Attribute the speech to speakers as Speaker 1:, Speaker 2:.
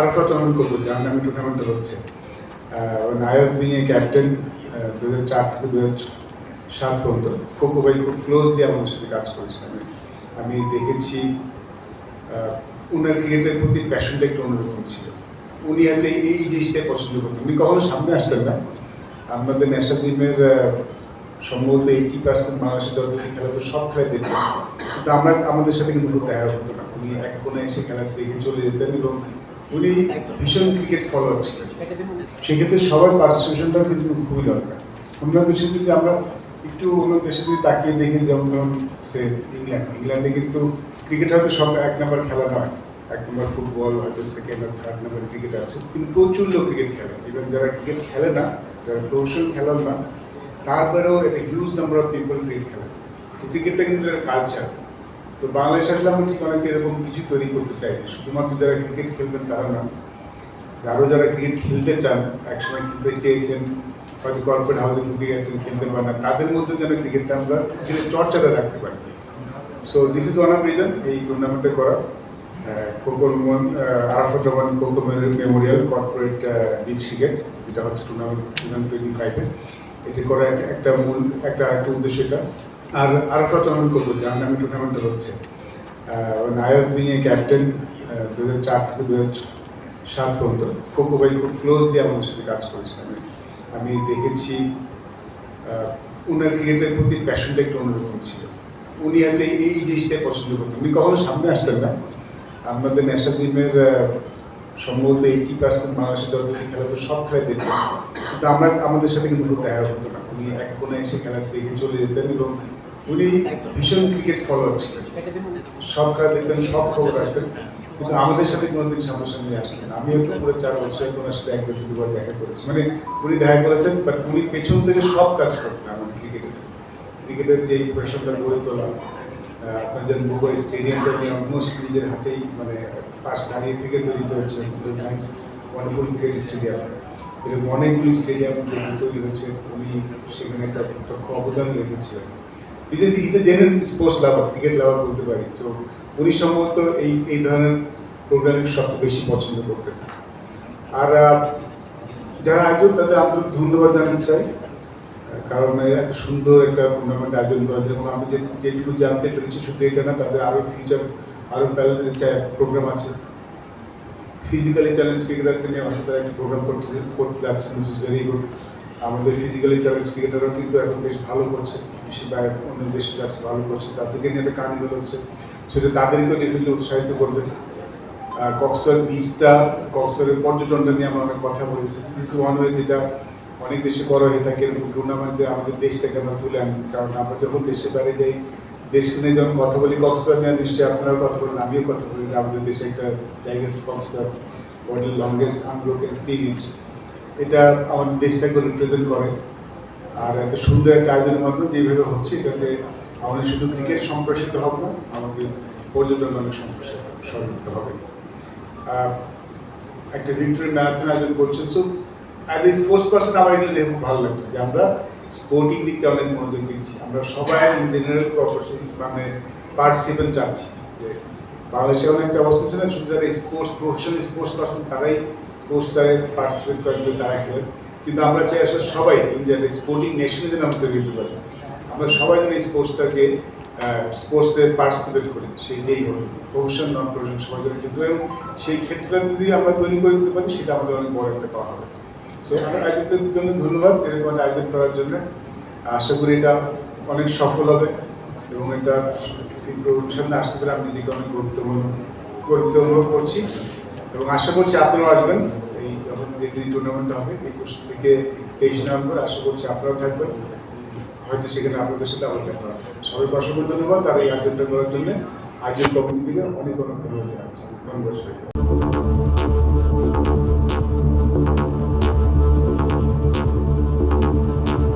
Speaker 1: আরাফাত রহমান কবুল যার নামে টুর্নামেন্টটা হচ্ছে? নায়াজ বিং এ ক্যাপ্টেন দু হাজার চার থেকে দু সাত পর্যন্ত। কোকো ভাই খুব ক্লোজলি আমাদের সাথে কাজ করেছিলেন। আমি দেখেছি উনার ক্রিকেটের প্রতি প্যাশনটা একটু অন্যরকম ছিল। উনি হয়তো এই জিনিসটাই পছন্দ করতেন। উনি কখনো সামনে আসতেন না। আমাদের ন্যাশনাল টিমের সম্ভবত এইটি পার্সেন্ট বাংলাদেশের যতদিন খেলা হতো সব খেলা দেখতেন কিন্তু আমরা, আমাদের সাথে কিন্তু দেখা হতো না। উনি এক কোণে এসে খেলা দেখে চলে যেতেন এবং উনি ভীষণ ক্রিকেট ফলোয়ার ছিলেন। সেক্ষেত্রে সবার পার্টিসিপেশনটাও কিন্তু খুবই দরকার। অন্য দেশে যদি আমরা একটু অন্য দেশে যদি তাকিয়ে দেখি যেমন ধরুন সে ইংল্যান্ড। ইংল্যান্ডে কিন্তু ক্রিকেট হয়তো সব এক নম্বর খেলা নয়। এক নম্বর ফুটবল হয়তো সেকেন্ড আর থার্ড নম্বর ক্রিকেট আছে। কিন্তু প্রচুর লোক ক্রিকেট খেলে। ইভেন যারা ক্রিকেট খেলে না যারা প্রফেশনাল খেলেন না তারপরেও একটা huge number of people cricket খেলে। তো ক্রিকেটটা কিন্তু একটা কালচার তো বাংলাদেশ আসলে আমরা ঠিক অনেকে এরকম কিছু তৈরি করতে চাই শুধুমাত্র যারা ক্রিকেট খেলবেন তারা না। আরও যারা ক্রিকেট খেলতে চান, একসময় খেলতে চেয়েছেন, হয়তো কর্পোরেট হাউসে ঢুকে গেছেন, খেলতে পারেন না, তাদের মধ্যে যেন ক্রিকেটটা আমরা চর্চাটা রাখতে পারি। So this is one of reason এই টুর্নামেন্টে করা। Koko Arafat Rahman Koko memorial corporate beach cricket যেটা হচ্ছে টুর্নামেন্ট টু থাউজেন্ড টোয়েন্টি ফাইভে এটি করা একটা- মূল, একটা একটা উদ্দেশ্য এটা। আর আরাফাত রহমান কোকো যার নামে টুর্নামেন্টটা হচ্ছে। নায়াজ বিং ক্যাপ্টেন দু হাজার চার থেকে দু হাজার সাত পর্যন্ত। কোকো ভাই খুব ক্লোজলি আমাদের সাথে কাজ করেছিলেন। আমি দেখেছি উনার ক্রিকেটের প্রতি প্যাশনটা একটু অন্যরকম ছিল। উনি হয়তো এই জিনিসটাই পছন্দ করতেন। উনি কখনো সামনে আসতেন না। আমাদের ন্যাশনাল টিমের সম্ভবত এইটি পার্সেন্ট বাংলাদেশের যতদিন খেলা হতো সব খেলা দেখতেন কিন্তু আমরা আমাদের সাথে কিন্তু দেখা হতো না। উনি এক কোণে এসে খেলা দেখে চলে যেতেন এবং উনি ভীষণ ক্রিকেট ফলোয়ার ছিলেন। সব খেলা দেখতেন, সব খবর রাখতেন, কিন্তু আমাদের সাথে কোনোদিন সামনাসামনি আসতেন আমিও তো পুরো চার বছর তোমার সাথে একবার, দুবার দেখা করেছি। মানে উনি দেখা করেছেন বাট উনি পেছন থেকে সব কাজ করতেন আমাদের ক্রিকেটের ক্রিকেটের যে প্রেশনটা গড়ে তোলা আপনাদের মুম্বাই স্টেডিয়ামটা উনি অলমোস্ট নিজের হাতেই মানে পাশ দাঁড়িয়ে থেকে তৈরি করেছেন ওয়ান্ডারফুল ক্রিকেট স্টেডিয়াম এরকম অনেকগুলি স্টেডিয়াম তৈরি হয়েছে। উনি সেখানে একটা প্রত্যক্ষ অবদান রেখেছিলেন। BJP is a general sports lover cricket lover বলতে পারি। তো উনি সম্ভবত এই এই ধরনের প্রোগ্রামিং সবচেয়ে বেশি পছন্দ করতেন। আর যারা আয়োজক, তাদের আন্তরিক ধন্যবাদ জানাতে চাই। কারণ এত সুন্দর একটা টুর্নামেন্ট আয়োজন করা। এবং আমি যেটুকু জানতে পেরেছি, শুধু এটা না, তাদের আরও ফিউচার আরও প্রোগ্রাম আছে। ফিজিক্যালি চ্যালেঞ্জ ক্রিকেটারকে নিয়ে আমাদের তারা একটা প্রোগ্রাম করতে করতে যাচ্ছে উইচ ইজ ভেরি গুড আমাদের ফিজিক্যালি চ্যালেঞ্জ ক্রিকেটারও কিন্তু এখন বেশ ভালো করছে। বেশি বাইরে অন্য দেশে যাচ্ছে, ভালো করছে তাদেরকে নিয়ে কার্নিভাল হচ্ছে সেটা তাদেরকেও ডেফিনেটলি উৎসাহিত করবে। কক্সবাজার বিচটা কক্সবাজারের পর্যটনটা নিয়ে আমরা অনেক কথা বলেছি। দিস ওয়ান ওয়ে যেটা অনেক দেশে করা হয়ে থাকে, এরকম টুর্নামেন্টে আমাদের দেশটাকে আমরা তুলে আনি। কারণ আমরা যখন দেশে বাইরে যাই, দেশ নিয়ে যখন কথা বলি, কক্সবাজার নিয়ে নিশ্চয়ই আপনারাও কথা বলেন, আমিও কথা বলি আমাদের দেশে একটা জায়গা আছে কক্সবাজার, ওয়ার্ল্ডের লংগেস্ট আনব্রোকেন সি বিচ এটা আমাদের দেশটাকে রিপ্রেজেন্ট করে। আর এত সুন্দর একটা আয়োজনের মাধ্যমে যেভাবে হচ্ছে, এটাতে আমাদের শুধু ক্রিকেট সম্প্রসারিত হবে না, আমাদের পর্যটন অনেক সম্প্রসারিত সর্বিত হবে। একটা ভিক্টোরি ম্যারাথন আয়োজন করছে so as a sports person আমার এগুলো দেখে ভালো লাগছে যে আমরা স্পোর্টিং দিকটা অনেক মনোযোগ দিচ্ছি। আমরা সবাই ইন জেনারেল কোঅপারেশন মানে পার্টিসিপেন্ট চাচ্ছি যে বাংলাদেশে অনেক একটা অবস্থা ছিল, শুধু যারা স্পোর্টস প্রফেশনাল স্পোর্টস পার্সন তারাই স্পোর্টসে পার্টিসিপেট করবে তারা খেলে। কিন্তু আমরা চাই আসলে সবাই ইন্ডিয়ার স্পোর্টিং নেশনে যেন আমরা তৈরি হতে পারি। আমরা সবাই যেন স্পোর্টসটাকে স্পোর্টসে পার্টিসিপেট করি। সেই যেই হোক প্রফেশন নন প্রফেশন সবাই যেন কিন্তু এবং সেই ক্ষেত্রে যদি আমরা তৈরি করে দিতে পারি, সেটা আমাদের অনেক বড় একটা পাওয়া হবে। সো আয়োজকদের জন্য ধন্যবাদ, এরকম আয়োজন করার জন্য। আশা করি এটা অনেক সফল হবে এবং এটা সামনে আসতে পারে আমি নিজেকে অনেক গুরুত্বপূর্ণ, গর্বিত অনুভব করছি। এবং আশা করছি আপনারাও আসবেন। এই দিন টুর্নামেন্টটা হবে, একুশ থেকে তেইশ নভেম্বর, আশা করছি আপনারাও থাকবেন। হয়তো সেখানে আপনাদের সাথে আবার দেখা হবে। সবাইকে অসংখ্য ধন্যবাদ, আর এই আয়োজনটা করার জন্য আয়োজন কমিটি থেকে অনেক অনেক ধন্যবাদ জানাচ্ছি। সবাইকে।